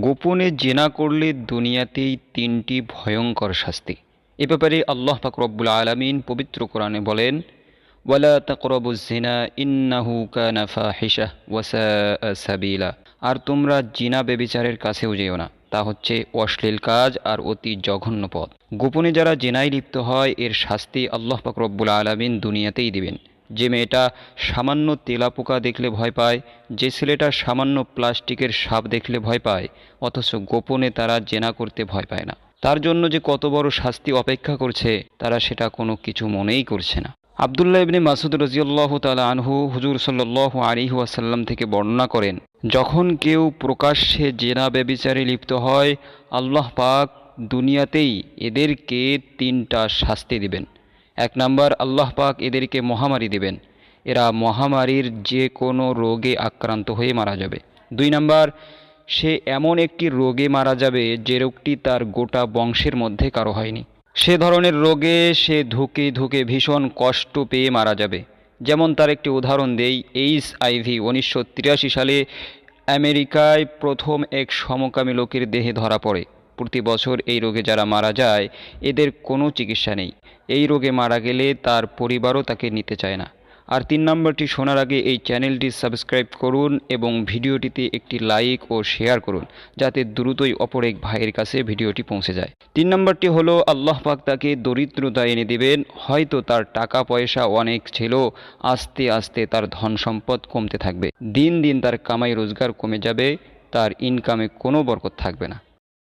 গোপনে জেনা করলে দুনিয়াতেই তিনটি ভয়ঙ্কর শাস্তি। এ ব্যাপারে আল্লাহ পাক রব্বুল আলমিন পবিত্র কোরআনে বলেন, ওয়ালা তাকরবু ইন্নাহু কানা ফাহিশা ওয়াসা সাবিলা। আর তোমরা জিনা বেবিচারের কাছেও যেও না। তা হচ্ছে অশ্লীল কাজ আর অতি জঘন্য পথ। গোপনে যারা জেনায় লিপ্ত হয়, এর শাস্তি আল্লাহ পাক রব্বুল আলমিন দুনিয়াতেই দিবেন। যে মেয়েটা সামান্য তেলাপোকা দেখলে ভয় পায়, যে ছেলেটা সামান্য প্লাস্টিকের সাপ দেখলে ভয় পায়, অথচ গোপনে তারা জেনা করতে ভয় পায় না। তার জন্য যে কত বড় শাস্তি অপেক্ষা করছে, তারা সেটা কোনো কিছু মনেই করছে না। আবদুল্লাহ ইবনে মাসুদ রাজিউল্লাহ তালা আনহু হুজুর সাল্লাহ আলিহু আসাল্লাম থেকে বর্ণনা করেন, যখন কেউ প্রকাশ্যে জেনা ব্যবিচারে লিপ্ত হয়, আল্লাহ পাক দুনিয়াতেই এদেরকে তিনটা শাস্তি দিবেন। এক নাম্বার, আল্লাহ পাক এদেরকে মহামারী দেবেন। এরা মহামারীর যে কোনো রোগে আক্রান্ত হয়ে মারা যাবে। দুই নাম্বার, সে এমন একটি রোগে মারা যাবে যে রোগটি তার গোটা বংশের মধ্যে কারও হয়নি। সে ধরনের রোগে সে ধুকে ধুকে ভীষণ কষ্ট পেয়ে মারা যাবে। যেমন তার একটি উদাহরণ দেই এইচ আইভি, উনিশশো তিরাশি সালে আমেরিকায় প্রথম এক সমকামী লোকের দেহে ধরা পড়ে। প্রতি বছর এই রোগে যারা মারা যায়, এদের কোনো চিকিৎসা নেই। এই রোগে মারা গেলে তার পরিবারও তাকে নিতে চায় না। আর তিন নম্বরটি শোনার আগে এই চ্যানেলটি সাবস্ক্রাইব করুন এবং ভিডিওটিতে একটি লাইক ও শেয়ার করুন, যাতে দ্রুতই অপর এক ভাইয়ের কাছে ভিডিওটি পৌঁছে যায়। তিন নম্বরটি হলো, আল্লাহ পাক তাকে দরিদ্রতা এনে দেবেন। হয়তো তার টাকা পয়সা অনেক ছিল, আস্তে আস্তে তার ধন সম্পদ কমতে থাকবে। দিন দিন তার কামাই রোজগার কমে যাবে, তার ইনকামে কোনো বরকত থাকবে না।